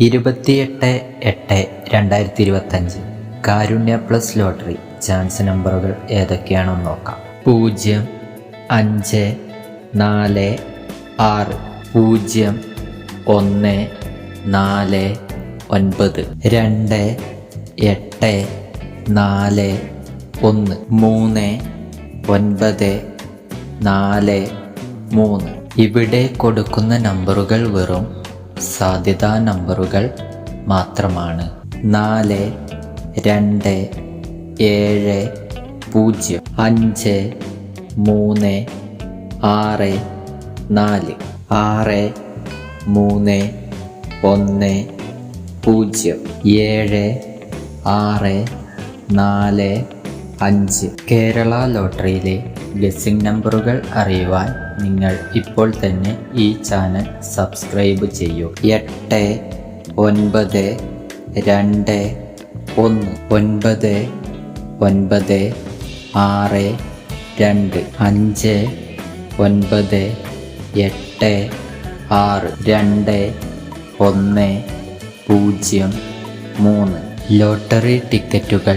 ഇരുപത്തിയെട്ട് എട്ട് രണ്ടായിരത്തി ഇരുപത്തഞ്ച് കാരുണ്യ പ്ലസ് ലോട്ടറി ചാൻസ് നമ്പറുകൾ ഏതൊക്കെയാണെന്ന് നോക്കാം. പൂജ്യം അഞ്ച് നാല് ആറ് പൂജ്യം ഒന്ന് നാല് ഒൻപത്. രണ്ട് എട്ട് നാല് ഒന്ന്. മൂന്ന് ഒൻപത് നാല് മൂന്ന്. ഇവിടെ കൊടുക്കുന്ന നമ്പറുകൾ വെറും സാധ്യതാ നമ്പറുകൾ മാത്രമാണ്. നാല് രണ്ട് ഏഴ് പൂജ്യം അഞ്ച് മൂന്ന് ആറ് നാല്. ആറ് മൂന്ന് ഒന്ന് പൂജ്യം. ഏഴ് ആറ് നാല് അഞ്ച്. കേരള ലോട്ടറിയിലെ ഗസിംഗ് നമ്പറുകൾ അറിയുവാൻ നിങ്ങൾ ഇപ്പോൾ തന്നെ ഈ ചാനൽ സബ്സ്ക്രൈബ് ചെയ്യൂ. എട്ട് ഒൻപത് രണ്ട് ഒന്ന്. ഒൻപത് ഒൻപത് ആറ് രണ്ട്. അഞ്ച് ഒൻപത് എട്ട് ആറ്. രണ്ട് ഒന്ന് പൂജ്യം മൂന്ന്. ലോട്ടറി ടിക്കറ്റുകൾ